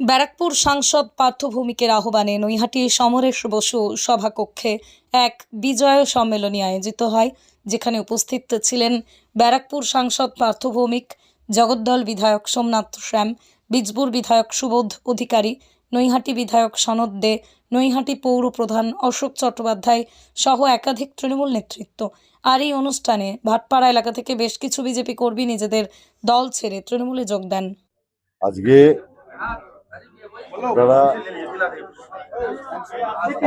ব্যারাকপুর সাংসদ পার্থভূমিকের আহ্বানে নৈহাটি সমরেশ বসু সভাকক্ষে এক বিজয় সম্মেলনী আয়োজিত হয়, যেখানে উপস্থিত ছিলেন ব্যারাকপুর সাংসদ পার্থভৌমিক, জগদ্দল বিধায়ক সোমনাথ শ্যাম, বীজপুর বিধায়ক সুবোধ অধিকারী, নৈহাটি বিধায়ক সনদ দে, নৈহাটি পৌর প্রধান অশোক চট্টোপাধ্যায় সহ একাধিক তৃণমূল নেতৃত্ব। আর এই অনুষ্ঠানে ভাটপাড়া এলাকা থেকে বেশ কিছু বিজেপি কর্মী নিজেদের দল ছেড়ে তৃণমূলে যোগ দেন। আজকে আপনারা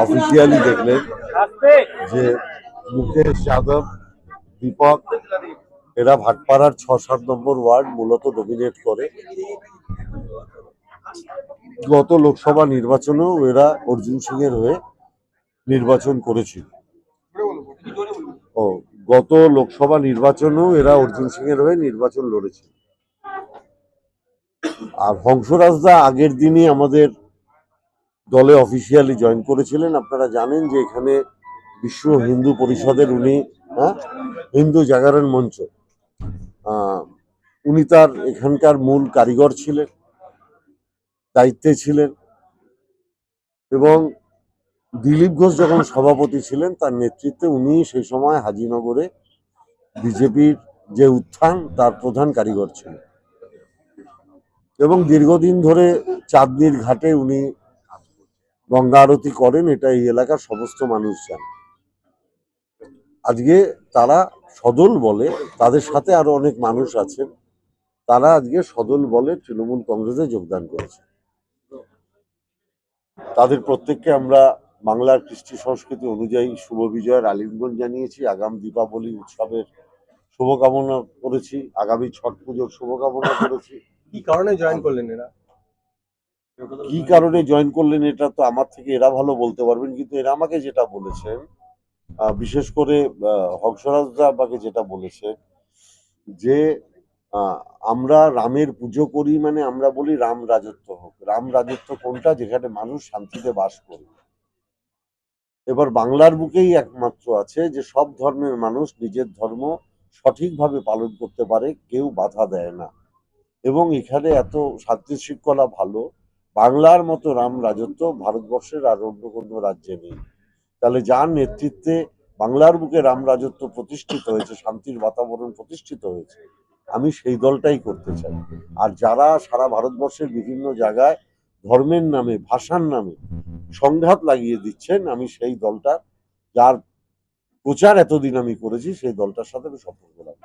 অফিসিয়ালি দেখলেন যে মুকেশ যাদব, দীপক, এরা ভাটপাড়ার ছ সাত নম্বর ওয়ার্ড মূলত ডমিনেট করে। গত লোকসভা নির্বাচনেও এরা অর্জুন সিং এর হয়ে নির্বাচন করেছিল। ও, গত লোকসভা নির্বাচনেও এরা অর্জুন সিং এর হয়ে নির্বাচন লড়েছিল। আর হংসরাজদা আগের দিনই আমাদের দলে অফিসিয়ালি জয়েন করেছিলেন। আপনারা জানেন যে এখানে বিশ্ব হিন্দু পরিষদের উনি হ্যাঁ? হিন্দু জাগরণ মঞ্চ। উনি তার এখানকার মূল কারিগর ছিলেন, দায়িত্বে ছিলেন এবং দিলীপ ঘোষ যখন সভাপতি ছিলেন, তার নেতৃত্বে উনি সেই সময় হাজিনগরে বিজেপির যে উত্থান, তার প্রধান কারিগর ছিলেন। এবং দীর্ঘদিন ধরে চাঁদনির ঘাটে উনি গঙ্গা আরতি করেন, এটা এই এলাকার সমস্ত মানুষ জানে আজকে তারা সদল বলে, তাদের সাথে আরও অনেক মানুষ আছেন, তারা আজকে সদল বলে তৃণমূল কংগ্রেসে যোগদান করেছে তাদের প্রত্যেককে আমরা বাংলার কৃষ্টি সংস্কৃতি অনুযায়ী শুভ বিজয়ের আলিঙ্গন জানিয়েছি, আগাম দীপাবলি উৎসবের শুভকামনা করেছি, আগামী ছট পুজোর শুভকামনা করেছি। কি কারণে জয়েন করলেন এরা? কি কারণে জয়েন করলেন এটা তো আমার থেকে এরা ভালো বলতে পারবেন, কিন্তু এরা আমাকে যেটা বলেছেন বিশেষ করে হংসরাজদা আমাকে যেটা বলেছেন যে আমরা রামের পুজো করি মানে আমরা বলি রাম রাজত্ব হোক। রাম রাজত্ব কোনটা? যেখানে মানুষ শান্তিতে বাস করে। এবার বাংলার বুকেই একমাত্র আছে যে সব ধর্মের মানুষ নিজের ধর্ম সঠিকভাবে পালন করতে পারে, কেউ বাধা দেয় না। এবং এখানে এত শান্তি শৃঙ্খলা ভালো, বাংলার মতো রাম রাজত্ব ভারতবর্ষের আর অন্য কোনো রাজ্যে নেই। তাহলে যার নেতৃত্বে বাংলার বুকে রাম রাজত্ব প্রতিষ্ঠিত হয়েছে, শান্তির বাতাবরণ প্রতিষ্ঠিত হয়েছে, আমি সেই দলটাই করতে চাই। আর যারা সারা ভারতবর্ষের বিভিন্ন জায়গায় ধর্মের নামে, ভাষার নামে সংঘাত লাগিয়ে দিচ্ছেন, আমি সেই দলটা, যার প্রচার এতদিন আমি করেছি, সেই দলটার সাথে আমি সম্পর্ক রাখব।